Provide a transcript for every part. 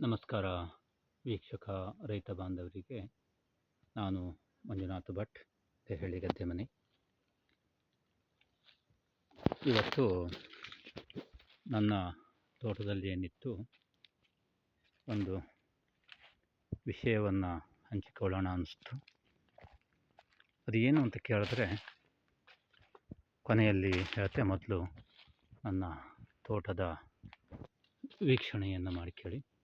ನಮಸ್ಕಾರ, ವೀಕ್ಷಕ, ರೈತ ಬಾಂಧವರಿಗೆ. ನಾನು ಮಂಜುನಾಥ್ ಭಟ್ ದೆಹಳಿ ಗದ್ದೆ ಮನೆ. ಇವತ್ತು ನನ್ನ ತೋಟದಲ್ಲಿ ಏನಿತ್ತು, ಒಂದು ವಿಷಯವನ್ನು ಹಂಚಿಕೊಳ್ಳೋಣ ಅನ್ನಿಸ್ತು. ಅದು ಏನು ಅಂತ ಕೇಳಿದ್ರೆ, ಕೊನೆಯಲ್ಲಿ ಹೇಳ್ತೆ ಮೊದಲು ನನ್ನ ತೋಟದ ವೀಕ್ಷಣೆಯನ್ನು ಮಾಡಿ ಕೇಳಿ.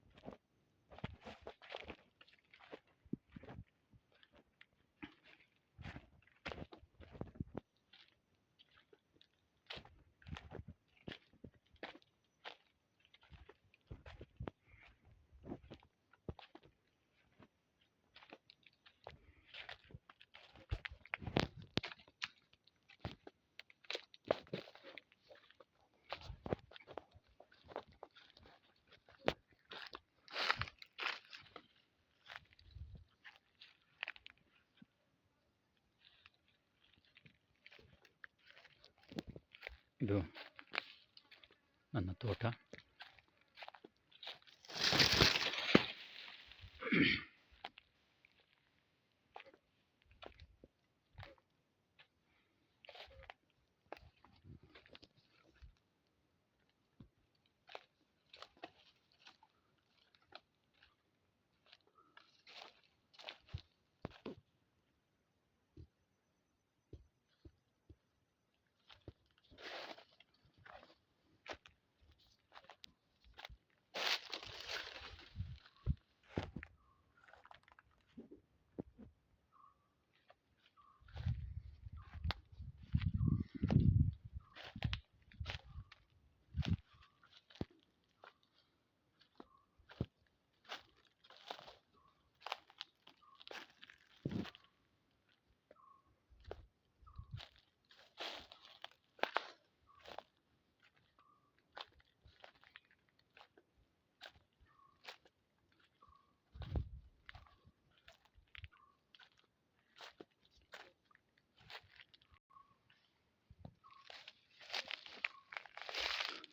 ಇದು ನನ್ನ ತೋಟ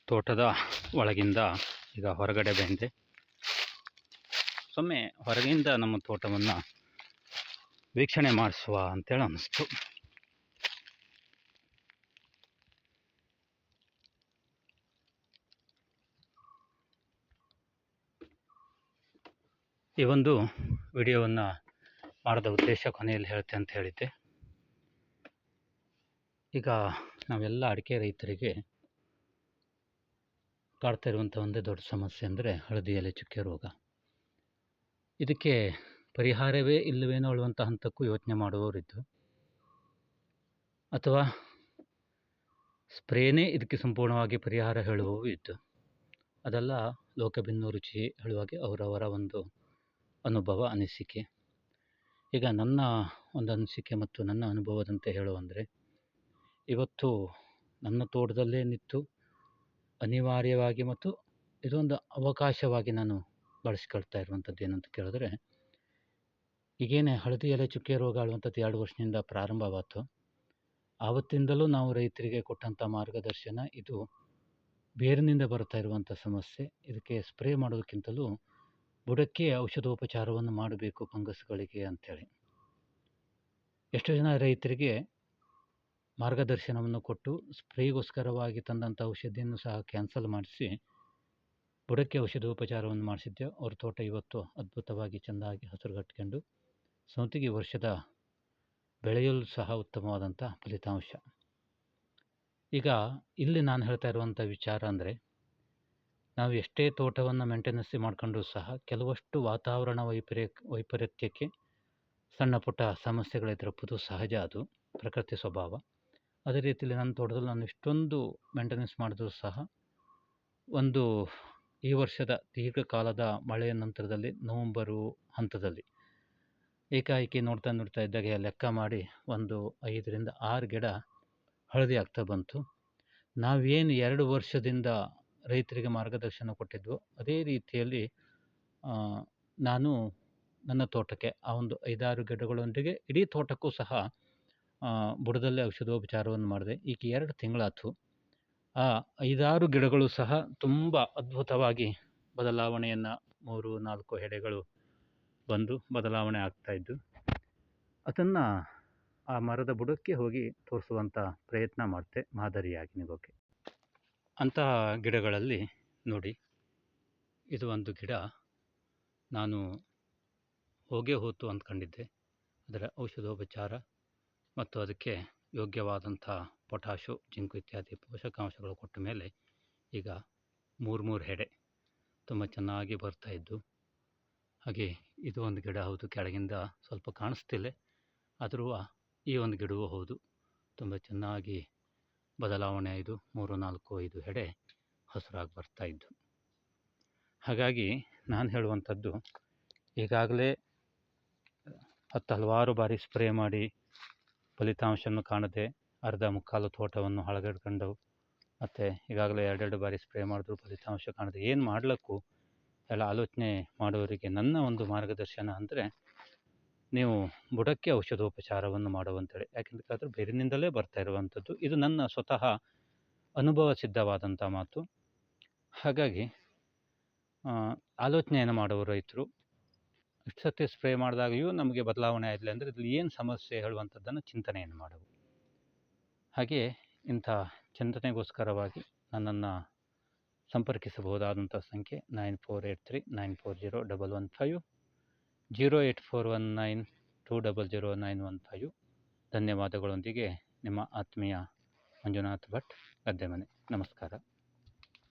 ತೋಟದ ಒಳಗಿಂದ ಈಗ ಹೊರಗಡೆ ಬಂದೆ. ಒಮ್ಮೆ ಹೊರಗಿಂದ ನಮ್ಮ ತೋಟವನ್ನು ವೀಕ್ಷಣೆ ಮಾಡಿಸುವ ಅಂತೇಳಿ ಅನ್ನಿಸ್ತು. ಈ ಒಂದು ವಿಡಿಯೋವನ್ನು ಮಾಡಿದ ಉದ್ದೇಶ ಕೊನೆಯಲ್ಲಿ ಹೇಳ್ತೆ ಅಂತ ಹೇಳಿದ್ದೆ. ಈಗ ನಾವೆಲ್ಲ ಅಡಿಕೆ ರೈತರಿಗೆ ಕಾಡ್ತಾ ಇರುವಂಥ ಒಂದೇ ದೊಡ್ಡ ಸಮಸ್ಯೆ ಅಂದರೆ ಹಳದಿ ಎಲೆ ಚುಕ್ಕೆ ರೋಗ. ಇದಕ್ಕೆ ಪರಿಹಾರವೇ ಇಲ್ಲವೇನೋ ಅಳುವಂಥ ಹಂತಕ್ಕೂ ಯೋಚನೆ ಮಾಡುವವರಿದ್ದು. ಅಥವಾ ಸ್ಪ್ರೇನೇ ಇದಕ್ಕೆ ಸಂಪೂರ್ಣವಾಗಿ ಪರಿಹಾರ ಹೇಳುವವರು ಇದ್ದು, ಅದೆಲ್ಲ ಲೋಕಭಿನ್ನ ರುಚಿ ಹೇಳುವಾಗೆ ಅವರವರ ಒಂದು ಅನುಭವ, ಅನಿಸಿಕೆ. ಈಗ ನನ್ನ ಒಂದು ಅನಿಸಿಕೆ ಮತ್ತು ನನ್ನ ಅನುಭವದಂತೆ ಹೇಳುವಂದರೆ, ಇವತ್ತು ನನ್ನ ತೋಟದಲ್ಲೇ ನಿಂತು ಅನಿವಾರ್ಯವಾಗಿ ಮತ್ತು ಇದೊಂದು ಅವಕಾಶವಾಗಿ ನಾನು ಬಳಸ್ಕೊಳ್ತಾ ಇರುವಂಥದ್ದು ಏನಂತ ಕೇಳಿದ್ರೆ, ಈಗೇನೆ ಹಳದಿ ಎಲೆ ಚುಕ್ಕೆ ರೋಗ ಆಳುವಂಥದ್ದು ಎರಡು ವರ್ಷದಿಂದ ಪ್ರಾರಂಭವಾಯ್ತು ಆವತ್ತಿಂದಲೂ ನಾವು ರೈತರಿಗೆ ಕೊಟ್ಟಂಥ ಮಾರ್ಗದರ್ಶನ ಇದು ಬೇರಿನಿಂದ ಬರ್ತಾ ಇರುವಂಥ ಸಮಸ್ಯೆ. ಇದಕ್ಕೆ ಸ್ಪ್ರೇ ಮಾಡೋದಕ್ಕಿಂತಲೂ ಬುಡಕ್ಕೆ ಔಷಧೋಪಚಾರವನ್ನು ಮಾಡಬೇಕು ಫಂಗಸ್ಗಳಿಗೆ ಅಂಥೇಳಿ. ಎಷ್ಟೋ ಜನ ರೈತರಿಗೆ ಮಾರ್ಗದರ್ಶನವನ್ನು ಕೊಟ್ಟು, ಸ್ಪ್ರೇಗೋಸ್ಕರವಾಗಿ ತಂದಂಥ ಔಷಧಿಯನ್ನು ಸಹ ಕ್ಯಾನ್ಸಲ್ ಮಾಡಿಸಿ, ಬುಡಕ್ಕೆ ಔಷಧೋಪಚಾರವನ್ನು ಮಾಡಿಸಿದ್ದೆ. ಅವ್ರ ತೋಟ ಇವತ್ತು ಅದ್ಭುತವಾಗಿ ಚೆಂದಾಗಿ ಹಸಿರುಗಟ್ಕೊಂಡು, ಸೌತಿಗೆ ವರ್ಷದ ಬೆಳೆಯಲು ಸಹ ಉತ್ತಮವಾದಂಥ ಫಲಿತಾಂಶ. ಈಗ ಇಲ್ಲಿ ನಾನು ಹೇಳ್ತಾ ಇರುವಂಥ ವಿಚಾರ ಅಂದರೆ, ನಾವು ಎಷ್ಟೇ ತೋಟವನ್ನು ಮೇಂಟೆನೆನ್ಸ್ ಮಾಡ್ಕೊಂಡ್ರೂ ಸಹ ಕೆಲವಷ್ಟು ವಾತಾವರಣ ವೈಪರ್ಯ ವೈಪರೀತ್ಯಕ್ಕೆ ಸಣ್ಣ ಪುಟ್ಟ ಸಮಸ್ಯೆಗಳಿದ್ರಪ್ಪದು ಸಹಜ ಅದು, ಪ್ರಕೃತಿ ಸ್ವಭಾವ. ಅದೇ ರೀತಿಯಲ್ಲಿ ನನ್ನ ತೋಟದಲ್ಲಿ ನಾನು ಇಷ್ಟೊಂದು ಮೇಂಟೆನೆನ್ಸ್ ಮಾಡಿದ್ರೂ ಸಹ ಒಂದು ಈ ವರ್ಷದ ದೀರ್ಘಕಾಲದ ಮಳೆಯ ನಂತರದಲ್ಲಿ ನವಂಬರು ಹಂತದಲ್ಲಿ ಏಕಾಏಕಿ ನೋಡ್ತಾ ನೋಡ್ತಾ ಇದ್ದಾಗ ಲೆಕ್ಕ ಮಾಡಿ ಒಂದು ಐದರಿಂದ ಆರು ಗಿಡ ಹಳದಿ ಆಗ್ತಾ ಬಂತು. ನಾವೇನು ಎರಡು ವರ್ಷದಿಂದ ರೈತರಿಗೆ ಮಾರ್ಗದರ್ಶನ ಕೊಟ್ಟಿದ್ವು ಅದೇ ರೀತಿಯಲ್ಲಿ ನಾನು ನನ್ನ ತೋಟಕ್ಕೆ ಆ ಒಂದು ಐದಾರು ಗಿಡಗಳೊಂದಿಗೆ ಇಡೀ ತೋಟಕ್ಕೂ ಸಹ ಬುಡದಲ್ಲೇ ಔಷಧೋಪಚಾರವನ್ನು ಮಾಡಿದೆ. ಈಕೆ ಎರಡು ತಿಂಗಳಾಯ್ತು. ಆ ಐದಾರು ಗಿಡಗಳು ಸಹ ತುಂಬ ಅದ್ಭುತವಾಗಿ ಬದಲಾವಣೆಯನ್ನು ಮೂರು, ನಾಲ್ಕು ಎಡೆಗಳು ಬಂದು ಬದಲಾವಣೆ ಆಗ್ತಾಯಿದ್ದು ಅದನ್ನು ಆ ಮರದ ಬುಡಕ್ಕೆ ಹೋಗಿ ತೋರಿಸುವಂಥ ಪ್ರಯತ್ನ ಮಾಡ್ತೆ ಮಾದರಿಯಾಗಿ ನಿಗೋಕೆ. ಅಂತಹ ಗಿಡಗಳಲ್ಲಿ ನೋಡಿ, ಇದು ಒಂದು ಗಿಡ ನಾನು ಹೋಗೇ ಹೋತು ಅಂದ್ಕೊಂಡಿದ್ದೆ ಅದರ ಔಷಧೋಪಚಾರ ಮತ್ತು ಅದಕ್ಕೆ ಯೋಗ್ಯವಾದಂಥ ಪೊಟಾಷು ಜಿಂಕು ಇತ್ಯಾದಿ ಪೋಷಕಾಂಶಗಳು ಕೊಟ್ಟ ಮೇಲೆ ಈಗ ಮೂರು ಮೂರು ಹೆಡೆ ತುಂಬ ಚೆನ್ನಾಗಿ ಬರ್ತಾ ಇದ್ದು, ಹಾಗೆ ಇದು ಒಂದು ಗಿಡ ಹೌದು, ಕೆಳಗಿಂದ ಸ್ವಲ್ಪ ಕಾಣಿಸ್ತಿಲ್ಲ, ಆದರೂ ಈ ಒಂದು ಗಿಡವೂ ಹೌದು. ತುಂಬ ಚೆನ್ನಾಗಿ ಬದಲಾವಣೆ ಇದು ಮೂರು, ನಾಲ್ಕು, ಐದು ಹೆಡೆ ಹಸಿರಾಗಿ ಬರ್ತಾ ಇದ್ದು. ಹಾಗಾಗಿ ನಾನು ಹೇಳುವಂಥದ್ದು, ಈಗಾಗಲೇ ಹತ್ತು ಹಲವಾರು ಬಾರಿ ಸ್ಪ್ರೇ ಮಾಡಿ ಫಲಿತಾಂಶವನ್ನು ಕಾಣದೆ ಅರ್ಧ ಮುಕ್ಕಾಲು ತೋಟವನ್ನು ಹಳಗೆಡ್ಕೊಂಡು ಮತ್ತು ಈಗಾಗಲೇ ಎರಡೆರಡು ಬಾರಿ ಸ್ಪ್ರೇ ಮಾಡಿದ್ರು ಫಲಿತಾಂಶ ಕಾಣದೆ ಏನು ಮಾಡಲಿಕ್ಕೂ? ಎಲ್ಲ ಆಲೋಚನೆ ಮಾಡುವವರಿಗೆ ನನ್ನ ಒಂದು ಮಾರ್ಗದರ್ಶನ ಅಂದರೆ ನೀವು ಬುಡಕ್ಕೆ ಔಷಧೋಪಚಾರವನ್ನು ಮಾಡುವಂಥೇಳಿ. ಯಾಕೆಂದರೆ ಬೇರಿನಿಂದಲೇ ಬರ್ತಾ ಇರುವಂಥದ್ದು. ಇದು ನನ್ನ ಸ್ವತಃ ಅನುಭವ ಸಿದ್ಧವಾದಂಥ ಮಾತು. ಹಾಗಾಗಿ ಆಲೋಚನೆಯನ್ನು ಮಾಡುವ ರೈತರು ಸತಿ ಸ್ಪ್ರೇ ಮಾಡಿದಾಗಲೂ ನಮಗೆ ಬದಲಾವಣೆ ಆಯಿತು ಅಂದರೆ ಇದರಲ್ಲಿ ಏನು ಸಮಸ್ಯೆ ಹೇಳುವಂಥದ್ದನ್ನು ಚಿಂತನೆಯನ್ನು ಮಾಡವು ಹಾಗೆಯೇ ಇಂಥ ಚಿಂತನೆಗೋಸ್ಕರವಾಗಿ ನನ್ನನ್ನು ಸಂಪರ್ಕಿಸಬಹುದಾದಂಥ ಸಂಖ್ಯೆ nine four eight three nine four zero double one five zero eight four one nine two double zero nine one five. ಧನ್ಯವಾದಗಳೊಂದಿಗೆ ನಿಮ್ಮ ಆತ್ಮೀಯ ಮಂಜುನಾಥ್ ಭಟ್ ಗದ್ದೆಮನೆ ನಮಸ್ಕಾರ.